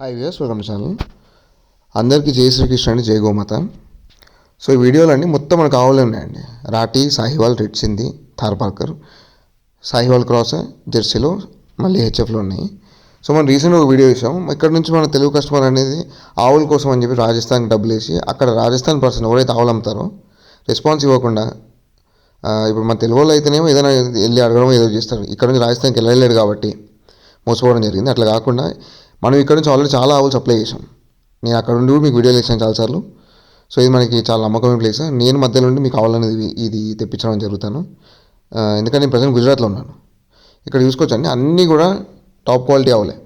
Hi views welcome channel అందరికీ జై శ్రీకృష్ణ అండి జై గోమాత. సో ఈ వీడియోలో అండి మొత్తం మనకు ఆవులే ఉన్నాయండి. రాటి సాహివాల్ రెడ్ సింధి థార్పార్కర్ సాహివాల్ క్రాస్ జెర్సీలో మళ్ళీ హెచ్ఎఫ్లో ఉన్నాయి. సో మనం రీసెంట్గా ఒక వీడియో చేసాం ఇక్కడ నుంచి మన తెలుగు కస్టమర్ అనేది ఆవుల కోసం అని చెప్పి రాజస్థాన్కి డబ్బులు వేసి అక్కడ రాజస్థాన్ పర్సన్ ఎవరైతే ఆవులు అమ్ముతారో రెస్పాన్స్ ఇవ్వకుండా ఇప్పుడు మన తెలుగు వాళ్ళు అయితేనేమో ఏదైనా వెళ్ళి అడగడం ఏదో చేస్తారు. ఇక్కడ నుంచి రాజస్థాన్కి వెళ్ళలేడు కాబట్టి మోసపోవడం జరిగింది. అట్లా కాకుండా మనం ఇక్కడ నుంచి ఆల్రెడీ చాలా ఆవులు సప్లై చేసాం నేను అక్కడ నుండి కూడా మీకు వీడియోలు ఇచ్చాను చాలాసార్లు. సో ఇది మనకి చాలా నమ్మకమైన ప్లేస్ నేను మధ్యలో నుండి మీకు కావాలనేది ఇది తెప్పించడం జరుగుతాను. ఎందుకంటే నేను ప్రజెంట్ గుజరాత్లో ఉన్నాను. ఇక్కడ చూసుకోవచ్చండి అన్నీ కూడా టాప్ క్వాలిటీ ఆవులే.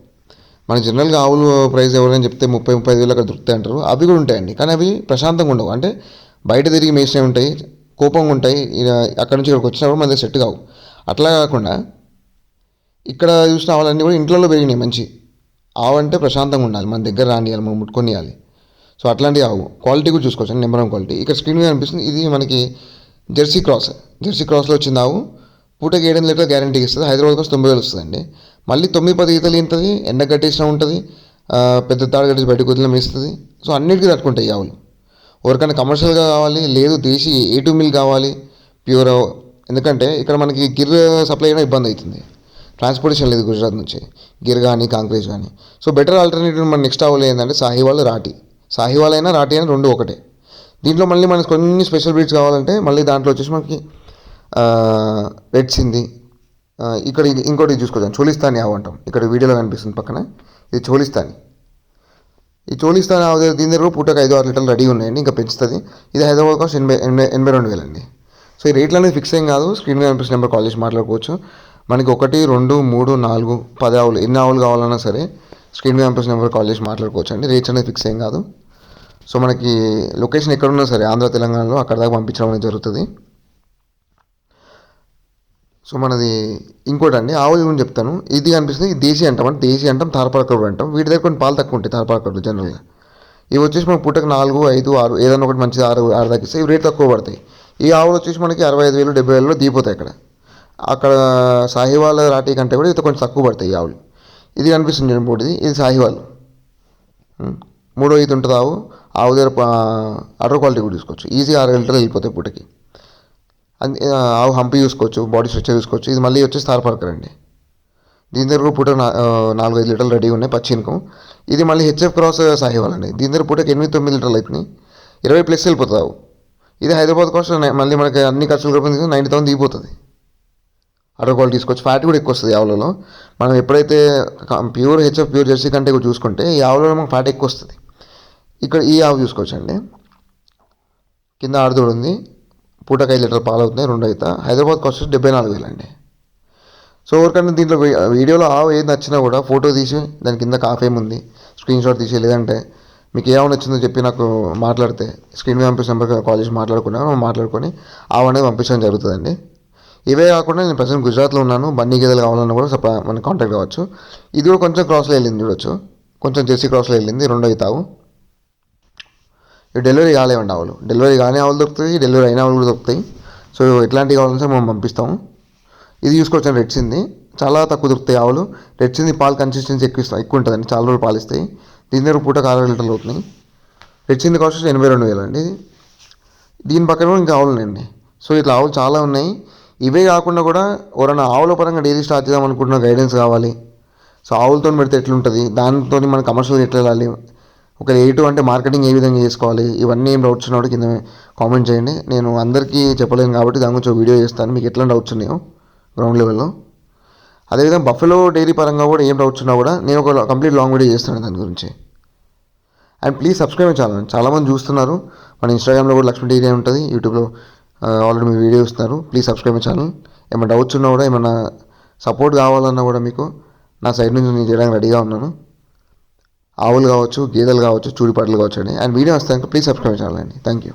మన జనరల్గా ఆవులు ప్రైస్ ఎవరైనా చెప్తే ముప్పై ముప్పై ఐదు వేలు అక్కడ దొరుకుతాయి అంటారు. అవి కూడా ఉంటాయండి. కానీ అవి ప్రశాంతంగా ఉండవు. అంటే బయట తిరిగి మేసినవి ఉంటాయి కోపంగా ఉంటాయి. ఇక అక్కడ నుంచి ఇక్కడికి వచ్చినప్పుడు మన దగ్గర సెట్ కావు. అట్లా కాకుండా ఇక్కడ చూసిన ఆవులన్నీ కూడా ఇంట్లో పెరిగినాయి మంచి. ఆవు అంటే ప్రశాంతంగా ఉండాలి. మన దగ్గర రానియాలి మనం ముట్టుకొనియాలి. సో అట్లాంటి ఆవు క్వాలిటీ కూడా చూసుకోవచ్చు. Number one quality. ఇక్కడ స్క్రీన్ మీద అనిపిస్తుంది ఇది మనకి జెర్సీ క్రాస్. జెర్సీ క్రాస్లో వచ్చింది ఆవు పూటకి ఏడు లీటర్ గ్యారంటీ ఇస్తుంది. హైదరాబాద్ కోసం తొంభై వేలు వస్తుందండి. మళ్ళీ తొమ్మిది పది ఈతలు ఇంతది ఎండ కట్టేసిన ఉంటుంది పెద్ద తాడు కట్టేసి బయటకు వదిలిన ఇస్తుంది సో అన్నిటికీ తట్టుకుంటాయి ఈ ఆవులు. ఎవరికైనా కమర్షియల్గా కావాలి లేదు దేశీ ఏ టూ మిల్ కావాలి ప్యూర్ ఎందుకంటే ఇక్కడ మనకి గిర్ సప్లై అయినా ఇబ్బంది అవుతుంది. ట్రాన్స్పోర్టేషన్ లేదు గుజరాత్ నుంచి. గిర్ కానీ కాంక్రీజ్ కానీ సో బెటర్ ఆల్టర్నేటివ్ మన నెక్స్ట్ ఆవులు ఏంటంటే సాహివాల్ రాటి సాహివాల్ అయినా రాటి అయినా రెండు ఒకటే. దీంట్లో మళ్ళీ మనకు కొన్ని స్పెషల్ బ్రీడ్స్ కావాలంటే మళ్ళీ దాంట్లో వచ్చేసి మనకి రెడ్ సింది. ఇక్కడ ఇది ఇంకోటి చూసుకోవచ్చు చోలిస్తాని ఆవు అంటాం. ఇక్కడ వీడియోలో కనిపిస్తుంది పక్కన. ఇది చోలిస్తాని ఈ చోలిస్తాన్ ఆవు దీని దగ్గర పూటకు ఐదు ఆరు లీటర్లు రెడీ ఉన్నాయండి ఇంకా పెంచుతుంది. ఇది హైదరాబాద్ కాస్ట్ ఎనభై ఎనభై ఎనభై రెండు వేలండి. సో ఈ రేట్లు అనేది ఫిక్స్ ఏం కాదు. స్క్రీన్ కనిపిస్తున్న నెంబర్ కాల్ చేసి మాట్లాడుకోవచ్చు. మనకి ఒకటి రెండు మూడు నాలుగు పది ఆవులు ఎన్ని ఆవులు కావాలన్నా సరే స్క్రీన్ క్యాంపస్ నెంబర్ కాల్ చేసి మాట్లాడుకోవచ్చు అండి రేట్స్ అనేది ఫిక్స్ ఏం కాదు. సో మనకి లొకేషన్ ఎక్కడున్నా సరే ఆంధ్ర తెలంగాణలో అక్కడ దాకా పంపించడం అనేది జరుగుతుంది. సో మనది ఇంకోటి అండి ఆవుల గురించి చెప్తాను. ఇది అనిపిస్తుంది ఇది దేశీ అంటాం అంటే దేశీ అంటాం తారపాకరుడు అంటాం. వీటి దగ్గర కొన్ని పాలు తక్కువ ఉంటాయి తారపాకరుడు జనరల్గా. ఇవి వచ్చేసి మనకు పుట్టకు నాలుగు ఐదు ఆరు ఏదైనా ఒకటి మంచిది ఆరు ఆరు దాకా ఇస్తాయి ఇవి రేట్ తక్కువ పడతాయి. ఈ ఆవులు వచ్చేసి మనకి అరవై ఐదు వేలు డెబ్బై వేలలో దిగిపోతాయి అక్కడ. అక్కడ సాహివాల్ రాటి కంటే కూడా ఇది కొంచెం తక్కువ పడతాయి ఆవులు. ఇది కనిపిస్తుంది చూడండి మూడుది ఇది సాహివాల్. మూడో ఇది ఉంటుంది ఆవు ఆవు దగ్గర అటర్ క్వాలిటీ కూడా తీసుకోవచ్చు ఈజీగా ఆరు లీటర్లు వెళ్ళిపోతాయి పూటకి. ఆవు హంపి చూసుకోవచ్చు బాడీ స్ట్రక్చర్ చూసుకోవచ్చు ఇది మళ్ళీ వచ్చేసి తార్ పార్కర్ అండి. దీని దగ్గర పూట నాలుగు ఐదు లీటర్లు రెడీ ఉన్నాయి పచ్చినుకం ఇది మళ్ళీ హెచ్ఎఫ్ క్రాస్ సాహివాల్ అండి. దీని దగ్గర పూటకి ఎనిమిది తొమ్మిది లీటర్లు అయిపోయినాయి ఇరవై ప్లస్ వెళ్ళిపోతుంది ఆవు. ఇది హైదరాబాద్ కోసం మళ్ళీ మనకి అన్ని ఖర్చులు కలిపి నైంటీ థౌసండ్ దిగిపోతుంది. అరకోలు తీసుకోవచ్చు ఫ్యాట్ కూడా ఎక్కువ వస్తుంది ఆవులలో. మనం ఎప్పుడైతే ప్యూర్ హెచ్ఎఫ్ ప్యూర్ జెర్సీ కంటే కూడా చూసుకుంటే ఈ ఆవులలో మనకు ఫ్యాట్ ఎక్కువ వస్తుంది ఇక్కడ ఈ ఆవు చూసుకోవచ్చండి. కింద ఆడదోడు ఉంది. పూటకు ఐదు లీటర్ పాలు అవుతున్నాయి రెండు అయితే. హైదరాబాద్ కాస్ట్ వచ్చి డెబ్బై నాలుగు వేలు అండి సో ఎవరికైనా దీంట్లో వీడియోలో ఆవు ఏది నచ్చినా కూడా ఫోటో తీసి దాని కింద కాఫ్ ఏముంది స్క్రీన్ షాట్ తీసి లేదంటే మీకు ఏమైనా నచ్చిందో చెప్పి నాకు మాట్లాడితే స్క్రీన్ మీద పంపించిన నెంబర్ కాల్ చేసి మాట్లాడుకున్నా మాట్లాడుకొని ఆవు అనేది పంపించడం జరుగుతుందండి. ఇవే కాకుండా నేను ప్రజెంట్ గుజరాత్లో ఉన్నాను బన్నీ గేదెలు కావాలన్నా కూడా సప మన కాంటాక్ట్ కావచ్చు. ఇది కూడా కొంచెం క్రాస్లో వెళ్ళింది చూడొచ్చు. కొంచెం జెర్సీ క్రాస్లో వెళ్ళింది రెండో తావు ఇవి డెలివరీ కాలేవండి ఆవులు. డెలివరీ కాని ఆవులు దొరుకుతాయి డెలివరీ అయిన ఆవులు కూడా దొరుకుతాయి. సో ఎట్లాంటివి కావాలన్నా సరే మనం పంపిస్తాము. ఇది చూసుకోవచ్చు రెడ్సింది చాలా తక్కువ దొరుకుతాయి ఆవులు. రెడ్సింది పాలు కన్సిస్టెన్సీ ఎక్కువ ఇస్తాయి ఎక్కువ ఉంటుందండి. చాలా రోజులు పాలు ఇస్తాయి దీని దగ్గర పూటకు ఆరు లీటర్లు అవుతున్నాయి. రెడ్సింది కాస్ట్ ఎనభై రెండు వేలు అండి దీని పక్కన కూడా ఇంకా ఆవులు ఉన్నాయండి. సో ఇట్లా ఆవులు చాలా ఉన్నాయి. ఇవే కాకుండా కూడా ఎవరైనా ఆవుల పరంగా డైలీ స్టార్ట్ చేద్దాం అనుకుంటున్న గైడెన్స్ కావాలి. సో ఆవులతో పెడితే ఎట్లుంటుంది? దానితో మన కమర్షియల్ ఎట్లా వెళ్ళాలి ఒక ఎయిట్ అంటే మార్కెటింగ్ ఏ విధంగా చేసుకోవాలి? ఇవన్నీ ఏం డౌట్స్ ఉన్నాడు కింద కామెంట్ చేయండి. నేను అందరికీ చెప్పలేను కాబట్టి దాని గురించి వీడియో చేస్తాను. మీకు ఎట్లా డౌట్స్ ఉన్నాయో గ్రౌండ్ లెవెల్లో అదేవిధంగా బఫెలో డైరీ పరంగా కూడా ఏం డౌట్స్ ఉన్నా కూడా నేను ఒక కంప్లీట్ లాంగ్ వీడియో చేస్తాను దాని గురించి. అండ్ ప్లీజ్ సబ్స్క్రైబ్ ఛానల్ చాలామంది చూస్తున్నారు. మన ఇన్స్టాగ్రామ్లో కూడా లక్ష్మీ డైరీ ఉంటుంది. యూట్యూబ్లో ఆల్రెడీ మీ వీడియో ఇస్తున్నారు ప్లీజ్ సబ్స్క్రైబ్ ఛానల్ ఏమైనా డౌట్స్ ఉన్నా కూడా ఏమైనా సపోర్ట్ కావాలన్నా కూడా మీకు నా సైడ్ నుంచి నేను చేయడానికి రెడీగా ఉన్నాను. ఆవులు కావచ్చు గేదెలు కావచ్చు చూడిపాటలు కావచ్చు అండి. అండ్ వీడియో వస్తాను ప్లీజ్ సబ్స్క్రైబ్ చేయాలండి అండి. Thank you